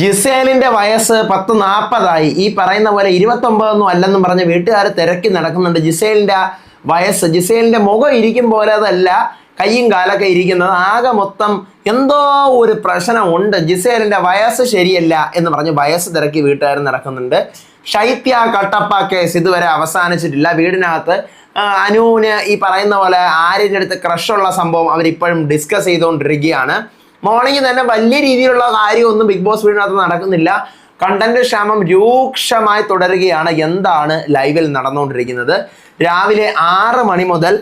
ജിസേലിന്റെ വയസ്സ് പത്ത് നാൽപ്പതായി ഈ പറയുന്ന പോലെ ഇരുപത്തൊമ്പതൊന്നും അല്ലെന്നും പറഞ്ഞ് വീട്ടുകാർ തിരക്കി നടക്കുന്നുണ്ട്. ജിസേലിന്റെ വയസ്സ് ജിസേലിന്റെ മുഖം ഇരിക്കും പോലെ അതല്ല കയ്യും കാലൊക്കെ ഇരിക്കുന്നത്. ആകെ മൊത്തം എന്തോ ഒരു പ്രശ്നമുണ്ട്. ജിസേലിന്റെ വയസ്സ് ശരിയല്ല എന്ന് പറഞ്ഞ് വയസ്സ് തിരക്കി വീട്ടുകാർ നടക്കുന്നുണ്ട്. ശൈത്യ കട്ടപ്പ കേസ് ഇതുവരെ അവസാനിച്ചിട്ടില്ല. വീടിനകത്ത് അനുവിന് ഈ പറയുന്ന പോലെ ആര്യന്റെ അടുത്ത് ക്രഷുള്ള സംഭവം അവരിപ്പോഴും ഡിസ്കസ് ചെയ്തുകൊണ്ടിരിക്കുകയാണ്. മോർണിംഗ് തന്നെ വലിയ രീതിയിലുള്ള കാര്യമൊന്നും ബിഗ് ബോസ് വീടിനകത്ത് നടക്കുന്നില്ല. കണ്ടന്റ് ക്ഷാമം രൂക്ഷമായി തുടരുകയാണ്. എന്താണ് ലൈവിൽ നടന്നുകൊണ്ടിരിക്കുന്നത്? രാവിലെ ആറ് മണി മുതൽ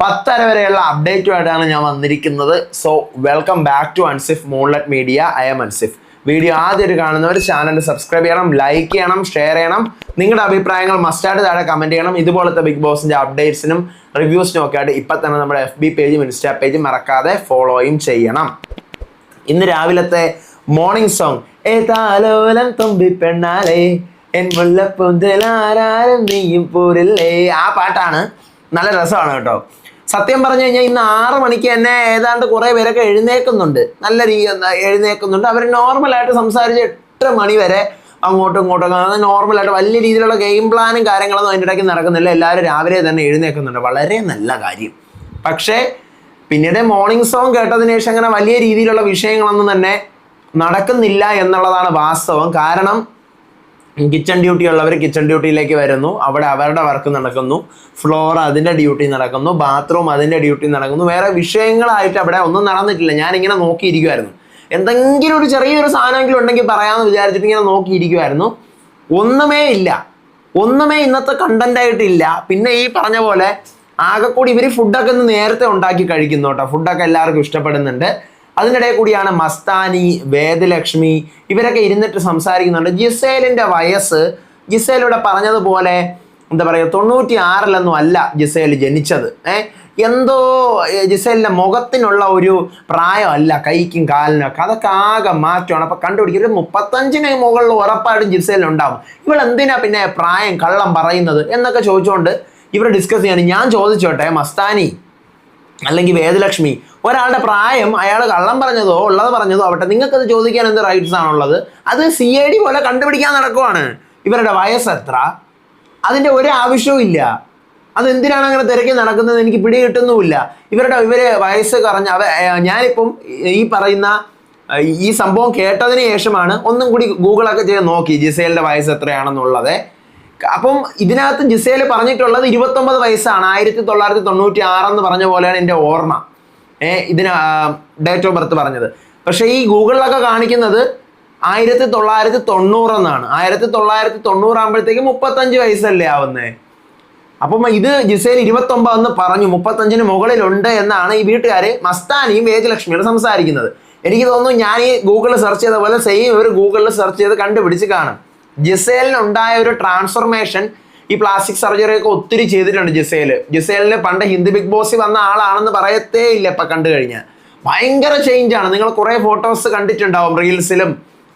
പത്തര വരെയുള്ള അപ്ഡേറ്റുമായിട്ടാണ് ഞാൻ വന്നിരിക്കുന്നത്. So welcome back to Ansif മോൺലെറ്റ് media I am Ansif video ആദ്യമായിട്ട് കാണുന്നവർ ചാനൽ സബ്സ്ക്രൈബ് ചെയ്യണം ലൈക്ക് ചെയ്യണം ഷെയർ ചെയ്യണം. നിങ്ങളുടെ അഭിപ്രായങ്ങൾ മസ്റ്റായിട്ട് താഴെ കമന്റ് ചെയ്യണം. ഇതുപോലത്തെ ബിഗ് ബോസിന്റെ അപ്ഡേറ്റ്സിനും റിവ്യൂസിനും ഒക്കെ ആയിട്ട് ഇപ്പം തന്നെ നമ്മുടെ എഫ് ബി പേജും ഇൻസ്റ്റാ പേജും മറക്കാതെ ഫോളോയും ചെയ്യണം. ഇന്ന് രാവിലത്തെ മോർണിംഗ് സോങ് ഏതാലോലം തുമ്പി പെണ്ണാലേ എൻ മുല്ലപ്പുന്തലാരും നീയും പോരില്ലേ? ആ പാട്ടാണ്. നല്ല രസമാണ് കേട്ടോ. സത്യം പറഞ്ഞു കഴിഞ്ഞാൽ ഇന്ന് ആറ് മണിക്ക് തന്നെ ഏതാണ്ട് കുറേ പേരൊക്കെ എഴുന്നേക്കുന്നുണ്ട് നല്ല രീതി എഴുന്നേക്കുന്നുണ്ട് അവർ നോർമലായിട്ട് സംസാരിച്ച് എട്ട് മണി വരെ അങ്ങോട്ടും ഇങ്ങോട്ടും നോർമലായിട്ട് വലിയ രീതിയിലുള്ള ഗെയിം പ്ലാനും കാര്യങ്ങളൊന്നും അതിന്റെ ഇടയ്ക്ക് നടക്കുന്നില്ല. എല്ലാവരും രാവിലെ തന്നെ എഴുന്നേക്കുന്നുണ്ട് വളരെ നല്ല കാര്യം. പക്ഷേ പിന്നീട് മോർണിംഗ് സോങ് കേട്ടതിന് ശേഷം അങ്ങനെ വലിയ രീതിയിലുള്ള വിഷയങ്ങളൊന്നും തന്നെ നടക്കുന്നില്ല എന്നുള്ളതാണ് വാസ്തവം. കാരണം കിച്ചൺ ഡ്യൂട്ടി ഉള്ളവർ കിച്ചൺ ഡ്യൂട്ടിയിലേക്ക് വരുന്നു. അവിടെ അവരുടെ വർക്ക് നടക്കുന്നു. ഫ്ലോർ അതിന്റെ ഡ്യൂട്ടി നടക്കുന്നു. ബാത്റൂം അതിന്റെ ഡ്യൂട്ടി നടക്കുന്നു. വേറെ വിഷയങ്ങളായിട്ട് അവിടെ ഒന്നും നടന്നിട്ടില്ല. ഞാനിങ്ങനെ നോക്കിയിരിക്കുമായിരുന്നു എന്തെങ്കിലും ഒരു ചെറിയൊരു സാധനമെങ്കിലും ഉണ്ടെങ്കിൽ പറയാമെന്ന് വിചാരിച്ചിട്ട് ഇങ്ങനെ നോക്കിയിരിക്കുമായിരുന്നു ഒന്നുമേ ഇല്ല. ഒന്നുമേ ഇന്നത്തെ കണ്ടന്റ് ആയിട്ടില്ല പിന്നെ ഈ പറഞ്ഞ പോലെ ആകെ കൂടി ഇവർ ഫുഡൊക്കെ ഒന്ന് നേരത്തെ ഉണ്ടാക്കി കഴിക്കുന്നു കേട്ടോ. ഫുഡൊക്കെ എല്ലാവർക്കും ഇഷ്ടപ്പെടുന്നുണ്ട്. അതിനിടയിൽ കൂടിയാണ് മസ്താനി വേദലക്ഷ്മി ഇവരൊക്കെ ഇരുന്നിട്ട് സംസാരിക്കുന്നുണ്ട്. ജിസേലിന്റെ വയസ്സ് ജിസേലിവിടെ പറഞ്ഞതുപോലെ എന്താ പറയുക തൊണ്ണൂറ്റി ആറിലൊന്നും അല്ല ജിസേൽ ജനിച്ചത്. എന്തോ ജിസേലിന്റെ മുഖത്തിനുള്ള ഒരു പ്രായമല്ല കൈക്കും കാലിനൊക്കെ അതൊക്കെ ആകെ മാറ്റമാണ്. അപ്പം കണ്ടുപിടിക്കും ഒരു മുപ്പത്തഞ്ചിന് മുകളിൽ ഉറപ്പായിട്ടും ജിസേലുണ്ടാവും ഇവൾ എന്തിനാ പിന്നെ പ്രായം കള്ളം പറയുന്നത് എന്നൊക്കെ ചോദിച്ചുകൊണ്ട് ഇവർ ഡിസ്കസ് ചെയ്യാണ് ഞാൻ ചോദിച്ചോട്ടെ മസ്താനി അല്ലെങ്കിൽ വേദലക്ഷ്മി ഒരാളുടെ പ്രായം അയാൾ കള്ളം പറഞ്ഞതോ ഉള്ളത് പറഞ്ഞതോ ആവട്ടെ നിങ്ങൾക്കത് ചോദിക്കാൻ എന്ത് റൈറ്റ്സ് ആണുള്ളത്? അത് സി ഐ ഡി പോലെ കണ്ടുപിടിക്കാൻ നടക്കുവാണ്. ഇവരുടെ വയസ്സ് എത്ര? അതിന്റെ ഒരു ആവശ്യവും ഇല്ല. അതെന്തിനാണ് അങ്ങനെ തിരക്കി നടക്കുന്നത് എനിക്ക് പിടി കിട്ടുന്നുമില്ല. ഇവരുടെ ഇവരെ വയസ്സ് കുറഞ്ഞ അവ ഞാനിപ്പം ഈ പറയുന്ന ഈ സംഭവം കേട്ടതിന് ശേഷമാണ് ഒന്നും കൂടി ഗൂഗിളൊക്കെ ചെയ്ത് നോക്കി ജിസേലിന്റെ വയസ്സ് എത്രയാണെന്നുള്ളത്. അപ്പം ഇതിനകത്ത് ജിസേൽ പറഞ്ഞിട്ടുള്ളത് ഇരുപത്തൊമ്പത് വയസ്സാണ്. ആയിരത്തി തൊള്ളായിരത്തി തൊണ്ണൂറ്റി ആറെന്ന് പറഞ്ഞ പോലെയാണ് എന്റെ ഓർമ്മ. ഏ ഇതിന് ഡേറ്റ് ഓഫ് ബർത്ത് പറഞ്ഞത്. പക്ഷേ ഈ ഗൂഗിളിലൊക്കെ കാണിക്കുന്നത് ആയിരത്തി തൊള്ളായിരത്തി തൊണ്ണൂറെന്നാണ്. ആയിരത്തി തൊള്ളായിരത്തി തൊണ്ണൂറാകുമ്പോഴത്തേക്ക് മുപ്പത്തഞ്ച് വയസ്സല്ലേ ആവുന്നേ. അപ്പം ഇത് ജിസേൽ ഇരുപത്തൊമ്പതെന്ന് പറഞ്ഞു. മുപ്പത്തഞ്ചിന് മുകളിലുണ്ട് എന്നാണ് ഈ വീട്ടുകാർ മസ്താനിയും വേജലക്ഷ്മിയോട് സംസാരിക്കുന്നത്. എനിക്ക് തോന്നുന്നു ഞാൻ ഈ ഗൂഗിളിൽ സെർച്ച് ചെയ്ത പോലെ സെയിം ഇവർ ഗൂഗിളിൽ സെർച്ച് ചെയ്ത് കണ്ടുപിടിച്ച് കാണും. ജിസേലിന് ഉണ്ടായ ഒരു ട്രാൻസ്ഫോർമേഷൻ ഈ പ്ലാസ്റ്റിക് സർജറി ഒക്കെ ഒത്തിരി ചെയ്തിട്ടുണ്ട് ജിസേൽ. ജിസേലിന് പണ്ട് ഹിന്ദി ബിഗ് ബോസിൽ വന്ന ആളാണെന്ന് പറയത്തേ ഇല്ല ഇപ്പൊ കണ്ടു കഴിഞ്ഞാൽ ഭയങ്കര ചേഞ്ച് ആണ്. നിങ്ങൾ കുറേ ഫോട്ടോസ് കണ്ടിട്ടുണ്ടാവും റീൽസിലും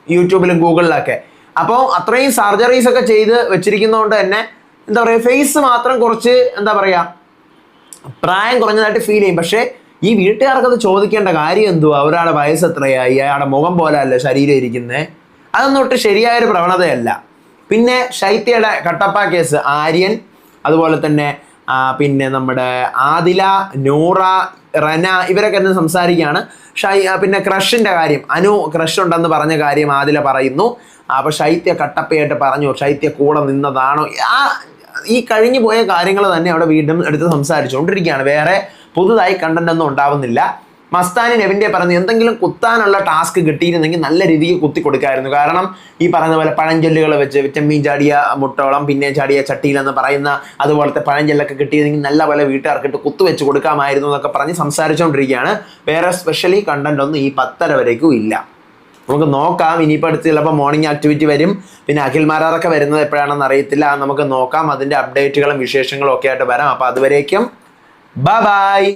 യൂട്യൂബിലും ഗൂഗിളിലൊക്കെ അപ്പോൾ അത്രയും സർജറീസ് ഒക്കെ ചെയ്ത് വെച്ചിരിക്കുന്നതുകൊണ്ട് തന്നെ എന്താ പറയുക ഫേസ് മാത്രം കുറച്ച് എന്താ പറയുക പ്രായം കുറഞ്ഞതായിട്ട് ഫീൽ ചെയ്യും. പക്ഷേ ഈ വീട്ടുകാർക്കത് ചോദിക്കേണ്ട കാര്യം എന്തുവാ? ഒരാളുടെ വയസ്സ് എത്രയായി? അയാളുടെ മുഖം പോലെ അല്ല ശരീരം ഇരിക്കുന്നത് അതൊന്നും ഒട്ട് ശരിയായൊരു പ്രവണതയല്ല. പിന്നെ ശൈത്യയുടെ കട്ടപ്പ കേസ് ആര്യൻ അതുപോലെ തന്നെ പിന്നെ നമ്മുടെ ആദില നൂറ റന ഇവരൊക്കെ എന്ന് സംസാരിക്കുകയാണ്. ഷൈ പിന്നെ ക്രഷിന്റെ കാര്യം. അനു ക്രഷ് ഉണ്ടെന്ന് പറഞ്ഞ കാര്യം ആദില പറയുന്നു. അപ്പോൾ ശൈത്യ കട്ടപ്പയായിട്ട് പറഞ്ഞു ശൈത്യ കൂടെ നിന്നതാണോ? ആ ഈ കഴിഞ്ഞു പോയ കാര്യങ്ങൾ തന്നെ അവിടെ വീണ്ടും എടുത്ത് സംസാരിച്ചുകൊണ്ടിരിക്കുകയാണ്. വേറെ പുതുതായി കണ്ടന്റ് ഒന്നും ഉണ്ടാവുന്നില്ല. മസ്താനി നെവിന്റെ പറഞ്ഞു എന്തെങ്കിലും കുത്താനുള്ള ടാസ്ക് കിട്ടിയിരുന്നെങ്കിൽ നല്ല രീതിയിൽ കുത്തി കൊടുക്കായിരുന്നു കാരണം ഈ പറയുന്ന പോലെ പഴഞ്ചൊല്ലുകൾ വെച്ച് വിറ്റമിൻ ചാടിയ മുട്ടോളം പിന്നെ ചാടിയ ചട്ടിയിലെന്ന് പറയുന്ന അതുപോലത്തെ പഴഞ്ചൊല്ലൊക്കെ കിട്ടിയിരുന്നെങ്കിൽ നല്ല പോലെ വീട്ടുകാർക്കിട്ട് കുത്തു വെച്ച് കൊടുക്കാമായിരുന്നു എന്നൊക്കെ പറഞ്ഞ് സംസാരിച്ചുകൊണ്ടിരിക്കുകയാണ് വേറെ സ്പെഷ്യലി കണ്ടന്റ് ഒന്നും ഈ പത്തര വരേക്കും ഇല്ല. നമുക്ക് നോക്കാം. ഇനിയിപ്പോൾ അടുത്ത് ചിലപ്പോൾ മോർണിംഗ് ആക്ടിവിറ്റി വരും. പിന്നെ അഖിൽമാരാറൊക്കെ വരുന്നത് എപ്പോഴാണെന്ന് അറിയത്തില്ല. നമുക്ക് നോക്കാം. അതിന്റെ അപ്ഡേറ്റുകളും വിശേഷങ്ങളും ഒക്കെ ആയിട്ട് വരാം. അപ്പോൾ അതുവരേക്കും. Bye bye